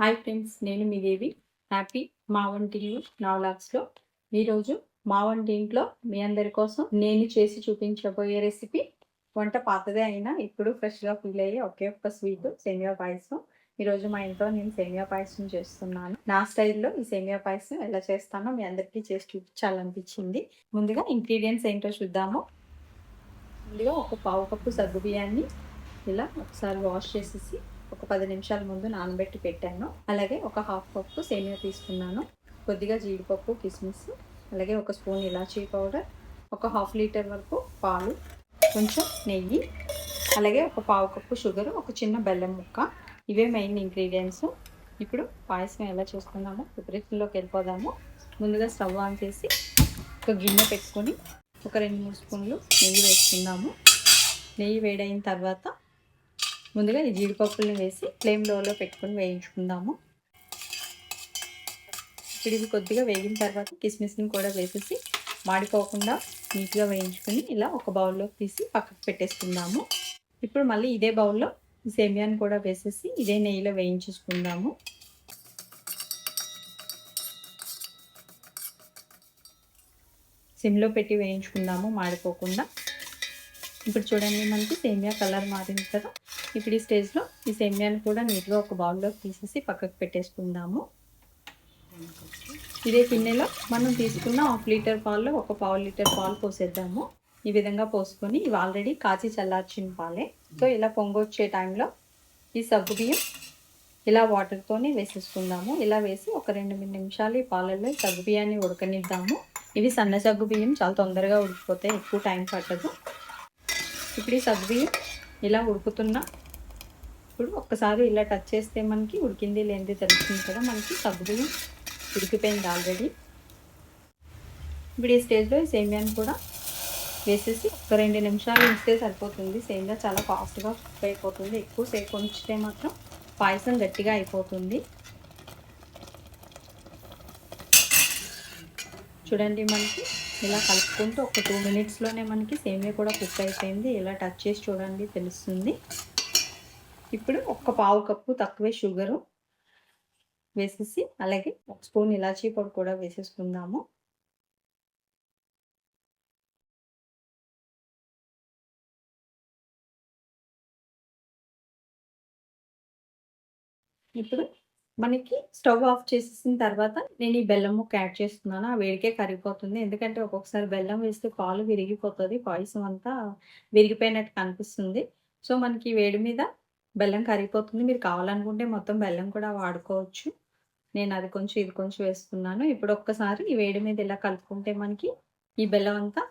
Hi friends నేను మీ దేవి. Happy మా వంటిల్లు నవలాక్స్లో. ఈరోజు మా వంటి ఇంట్లో మీ అందరి కోసం నేను చేసి చూపించబోయే రెసిపీ వంట పాతదే అయినా ఇప్పుడు ఫ్రెష్గా ఫీల్ అయ్యే ఒకే ఒక్క స్వీట్ సేమియా పాయసం. ఈరోజు మా ఇంట్లో నేను సేమియా పాయసం చేస్తున్నాను. నా స్టైల్లో ఈ సేమియా పాయసం ఎలా చేస్తానో మీ అందరికీ చేసి చూపించాలనిపించింది. ముందుగా ఇంగ్రీడియంట్స్ ఏంటో చూద్దాము. ముందుగా ఒక పావు కప్పు సగ్గు బియ్యాన్ని ఇలా ఒకసారి వాష్ చేసేసి ఒక పది నిమిషాల ముందు నానబెట్టి పెట్టాను. అలాగే ఒక హాఫ్ కప్పు సేమియా తీసుకున్నాను. కొద్దిగా జీడిపప్పు కిస్మిస్ అలాగే ఒక స్పూన్ ఇలాచీ పౌడర్ ఒక హాఫ్ లీటర్ వరకు పాలు కొంచెం నెయ్యి అలాగే ఒక పావు కప్పు షుగర్ ఒక చిన్న బెల్లం ముక్క. ఇవే మెయిన్ ఇంగ్రీడియంట్స్. ఇప్పుడు పాయసం ఎలా చేసుకుందామో ప్రిపరేషన్లోకి వెళ్ళిపోదాము. ముందుగా స్టవ్ ఆన్ చేసి ఒక గిన్నె పెట్టుకొని ఒక రెండు మూడు స్పూన్లు నెయ్యి వేసుకుందాము. నెయ్యి వేడైన తర్వాత ముందుగా ఈ జీడిపప్పుల్ని వేసి ఫ్లేమ్ లోలో పెట్టుకొని వేయించుకుందాము. ఇప్పుడు ఇవి కొద్దిగా వేగిన తర్వాత కిస్మిస్ని కూడా వేసేసి మాడిపోకుండా నీట్గా వేయించుకొని ఇలా ఒక బౌల్లోకి తీసి పక్కకు పెట్టేసుకుందాము. ఇప్పుడు మళ్ళీ ఇదే బౌల్లో సేమియాని కూడా వేసేసి ఇదే నెయ్యిలో వేయించేసుకుందాము. సిమ్లో పెట్టి వేయించుకుందాము మాడిపోకుండా. ఇప్పుడు చూడండి మనకి సేమియా కలర్ మారింది కదా. ఇప్పుడు ఈ స్టేజ్లో ఈ సేమియాని కూడా నీట్గా ఒక బౌల్లోకి తీసేసి పక్కకు పెట్టేసుకుందాము. ఇదే గిన్నెలో మనం తీసుకున్న హాఫ్ లీటర్ పాల్లో ఒక పావు లీటర్ పాలు పోసేద్దాము. ఈ విధంగా పోసుకొని ఇవి ఆల్రెడీ కాచి చల్లార్చిన పాలే. సో ఇలా పొంగొచ్చే టైంలో ఈ సగ్గు బియ్యం ఇలా వాటర్తోనే వేసేసుకుందాము. ఇలా వేసి ఒక రెండు మూడు నిమిషాలు ఈ పాలల్లో సగ్గు బియ్యాన్ని ఉడకనిద్దాము. ఇవి సన్న సగ్గు బియ్యం చాలా తొందరగా ఉడికిపోతాయి ఎక్కువ టైం పట్టదు. ఇప్పుడు ఈ సగ్గు బియ్యం ఇలా ఉడుకుతున్నా ఇప్పుడు ఒక్కసారి ఇలా టచ్ చేస్తే మనకి ఉడికింది లేనిది తెలుస్తుంది కదా. మనకి సగ్గుబియ్యం ఉడికిపోయింది ఆల్రెడీ ఇప్పుడు ఈ స్టేజ్లో ఈ సేమియాని కూడా వేసేసి ఒక రెండు నిమిషాలు ఉంచితే సరిపోతుంది. సేమియా చాలా ఫాస్ట్గా కుక్ అయిపోతుంది. ఎక్కువ సేపు ఉంచితే మాత్రం పాయసం గట్టిగా అయిపోతుంది. చూడండి మనకి ఇలా కలుపుకుంటూ ఒక టూ మినిట్స్లోనే మనకి సేమియా కూడా కుక్ అయిపోయింది. ఇలా టచ్ చేసి చూడండి తెలుస్తుంది. ఇప్పుడు ఒక పావు కప్పు తక్కువే షుగరు వేసేసి అలాగే ఒక స్పూన్ ఇలాచీ పొడి కూడా వేసేసుకుందాము. ఇప్పుడు మనకి స్టవ్ ఆఫ్ చేసేసిన తర్వాత నేను ఈ బెల్లం ముక్క యాడ్ చేస్తున్నాను. ఆ వేడికే కరిగిపోతుంది. ఎందుకంటే ఒక్కొక్కసారి బెల్లం వేస్తే పాలు విరిగిపోతుంది. పాయసం అంతా విరిగిపోయినట్టు కనిపిస్తుంది. సో మనకి వేడి మీద బెల్లం కరిగిపోతుంది. మీరు కావాలనుకుంటే మొత్తం బెల్లం కూడా వాడుకోవచ్చు. నేను అది కొంచెం ఇది కొంచెం వేసుకున్నాను ఇప్పుడు ఒక్కసారి ఈ వేడి మీద ఇలా కలుపుకుంటే మనకి ఈ బెల్లం అంతా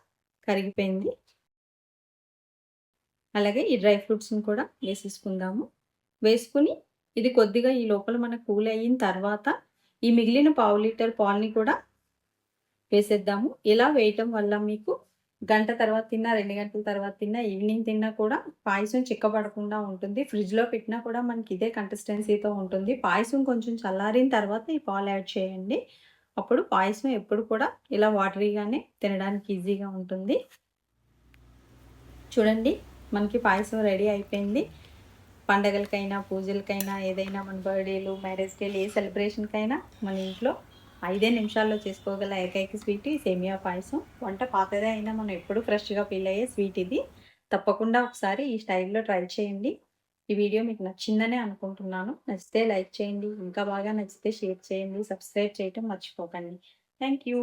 కరిగిపోయింది. అలాగే ఈ డ్రై ఫ్రూట్స్ని కూడా వేసేసుకుందాము. వేసుకుని ఇది కొద్దిగా ఈ లోపల మనకు కూల్ అయిన తర్వాత ఈ మిగిలిన పావు లీటర్ పాల్ని కూడా వేసేద్దాము. ఇలా వేయటం వల్ల మీకు గంట తర్వాత తిన్నా రెండు గంటల తర్వాత తిన్నా ఈవినింగ్ తిన్నా కూడా పాయసం చిక్కబడకుండా ఉంటుంది. ఫ్రిడ్జ్లో పెట్టినా కూడా మనకి ఇదే కన్సిస్టెన్సీతో ఉంటుంది. పాయసం కొంచెం చల్లారిన తర్వాత ఈ పాలు యాడ్ చేయండి. అప్పుడు పాయసం ఎప్పుడు కూడా ఇలా వాటరీగానే తినడానికి ఈజీగా ఉంటుంది. చూడండి మనకి పాయసం రెడీ అయిపోయింది. పండగలకైనా పూజలకైనా ఏదైనా మన బర్త్డేలు మ్యారేజ్ డేలు ఏ సెలబ్రేషన్కైనా మన ఇంట్లో ఐదే నిమిషాల్లో చేసుకోగల ఏకైక స్వీట్ సేమియా పాయసం. వంట పాతదే అయినా మనం ఎప్పుడు ఫ్రెష్గా ఫీల్ అయ్యే స్వీట్ ఇది. తప్పకుండా ఒకసారి ఈ స్టైల్లో ట్రై చేయండి. ఈ వీడియో మీకు నచ్చిందనే అనుకుంటున్నాను. నచ్చితే లైక్ చేయండి. ఇంకా బాగా నచ్చితే షేర్ చేయండి. సబ్స్క్రైబ్ చేయటం మర్చిపోకండి. Thank you.